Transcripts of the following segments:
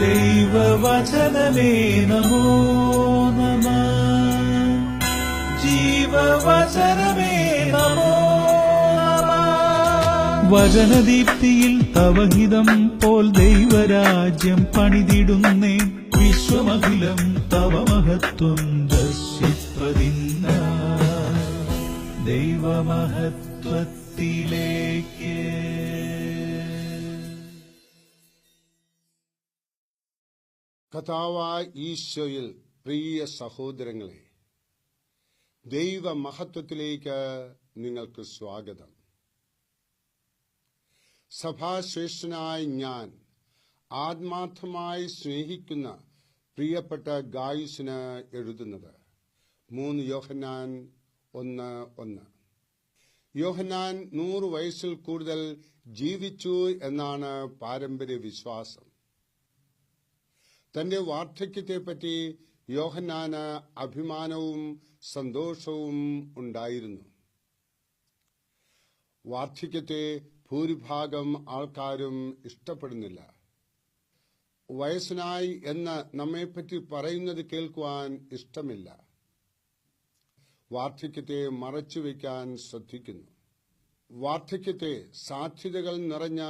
ദൈവവചനമേ നമോ. നമ ജീവവചനമേ നമോ. വചനദീപ്തിയിൽ തവഹിതം പോൽ ദൈവരാജ്യം പണിതിടുന്നേ. വിശ്വമഖിലം തവ മഹത്വം ദർശിപ്പതിന്ന ദൈവമഹത്വത്തിലേക്ക്. കഥാവായ ഈശോയിൽ പ്രിയ സഹോദരങ്ങളെ ദൈവ ദൈവമഹത്വത്തിലേക്ക് നിങ്ങൾക്ക് സ്വാഗതം. സഭാശ്രേഷ്ഠനായ ഞാൻ ആത്മാർത്ഥമായി സ്നേഹിക്കുന്ന പ്രിയപ്പെട്ട ഗായുസിന് എഴുതുന്നത് മൂന്ന് യോഹന്നാൻ ഒന്ന് ഒന്ന്. യോഹന്നാൻ നൂറ് വയസ്സിൽ കൂടുതൽ ജീവിച്ചു എന്നാണ് പാരമ്പര്യ വിശ്വാസം തന്റെ വാർദ്ധക്യത്തെപ്പറ്റി യോഹന്നാന് അഭിമാനവും സന്തോഷവും ഉണ്ടായിരുന്നു. വാർദ്ധക്യത്തെ ഭൂരിഭാഗം ആൾക്കാരും ഇഷ്ടപ്പെടുന്നില്ല. വയസ്സനായി എന്ന് നമ്മെപ്പറ്റി പറയുന്നത് കേൾക്കുവാൻ ഇഷ്ടമില്ല. വാർദ്ധക്യത്തെ മറച്ചുവെക്കാൻ ശ്രദ്ധിക്കുന്നു. വാർദ്ധക്യത്തെ സാധ്യതകൾ നിറഞ്ഞ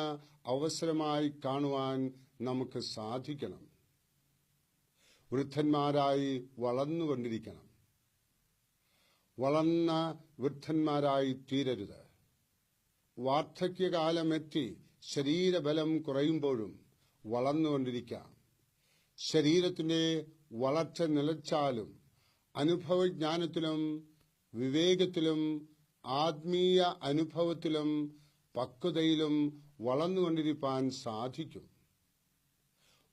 അവസരമായി കാണുവാൻ നമുക്ക് സാധിക്കണം. വൃദ്ധന്മാരായി വളർന്നുകൊണ്ടിരിക്കണം. വളർന്ന വൃദ്ധന്മാരായി തീരരുത്. വാർദ്ധക്യകാലമെത്തി ശരീരബലം കുറയുമ്പോഴും വളർന്നുകൊണ്ടിരിക്കാം. ശരീരത്തിന്റെ വളർച്ച നിലച്ചാലും അനുഭവജ്ഞാനത്തിലും വിവേകത്തിലും ആത്മീയ അനുഭവത്തിലും പക്വതയിലും വളർന്നുകൊണ്ടിരിക്കാൻ സാധിക്കും.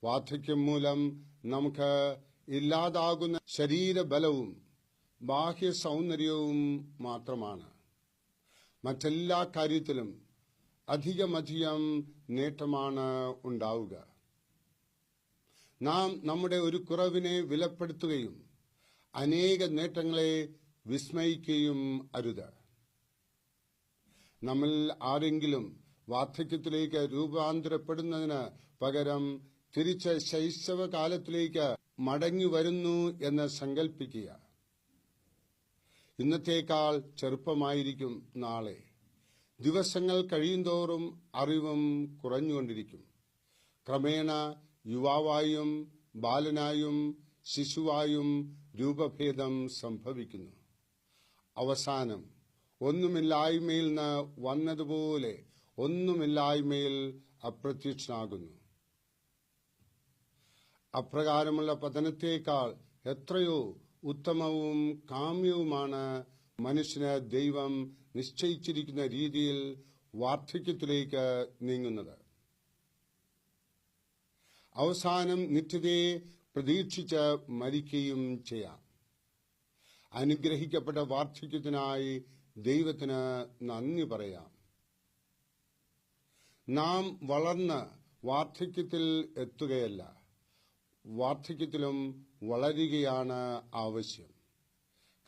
വാർദ്ധക്യം മൂലം നമുക്ക് ഇല്ലാതാകുന്ന ശരീരബലവും ബാഹ്യ സൗന്ദര്യവും മാത്രമാണ്. മറ്റെല്ലാ കാര്യത്തിലും അധികമധികം നേട്ടമാണ് ഉണ്ടാവുക. നാം നമ്മുടെ ഒരു കുറവിനെ വിലപ്പെടുത്തുകയും അനേക നേട്ടങ്ങളെ വിസ്മയിക്കുകയും അരുത്. നമ്മൾ ആരെങ്കിലും വാർദ്ധക്യത്തിലേക്ക് രൂപാന്തരപ്പെടുന്നതിന് പകരം തിരിച്ച് ശൈശവ കാലത്തിലേക്ക് മടങ്ങി വരുന്നു എന്ന് സങ്കല്പിക്കുക ഇന്നത്തേക്കാൾ ചെറുപ്പമായിരിക്കും നാളെ. ദിവസങ്ങൾ കഴിയുന്തോറും അറിവും കുറഞ്ഞുകൊണ്ടിരിക്കും. ക്രമേണ യുവാവായും ബാലനായും ശിശുവായും രൂപഭേദം സംഭവിക്കുന്നു. അവസാനം ഒന്നുമില്ലായ്മയിൽ നിന്ന് വന്നതുപോലെ ഒന്നുമില്ലായ്മയിൽ അപ്രത്യക്ഷനാകുന്നു. അപ്രകാരമുള്ള പതനത്തേക്കാൾ എത്രയോ ഉത്തമവും കാമ്യവുമാണ് മനുഷ്യന് ദൈവം നിശ്ചയിച്ചിരിക്കുന്ന രീതിയിൽ വാർദ്ധക്യത്തിലേക്ക് നീങ്ങുന്നത്. അവസാനം നിത്യതയെ പ്രതീക്ഷിച്ച് മരിക്കുകയും ചെയ്യാം. അനുഗ്രഹിക്കപ്പെട്ട വാർദ്ധക്യത്തിനായി ദൈവത്തിന് നന്ദി പറയാം. നാം വളർന്ന് വാർദ്ധക്യത്തിൽ എത്തുകയല്ല. വാർദ്ധക്യത്തിലും വളരുകയാണ് ആവശ്യം.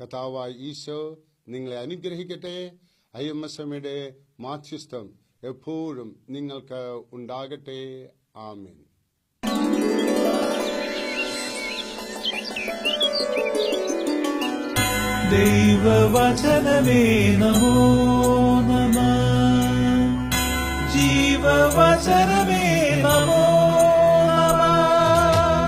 കഥാവായ ഈശോ നിങ്ങളെ അനുഗ്രഹിക്കട്ടെ. ഐ എം എസ് എമ്മയുടെ മാധ്യസ്ഥം എപ്പോഴും നിങ്ങൾക്ക് ഉണ്ടാകട്ടെ. ആമീൻ. ദൈവവചനമേ നമോ നമ. ജീവവചനമേ നമോ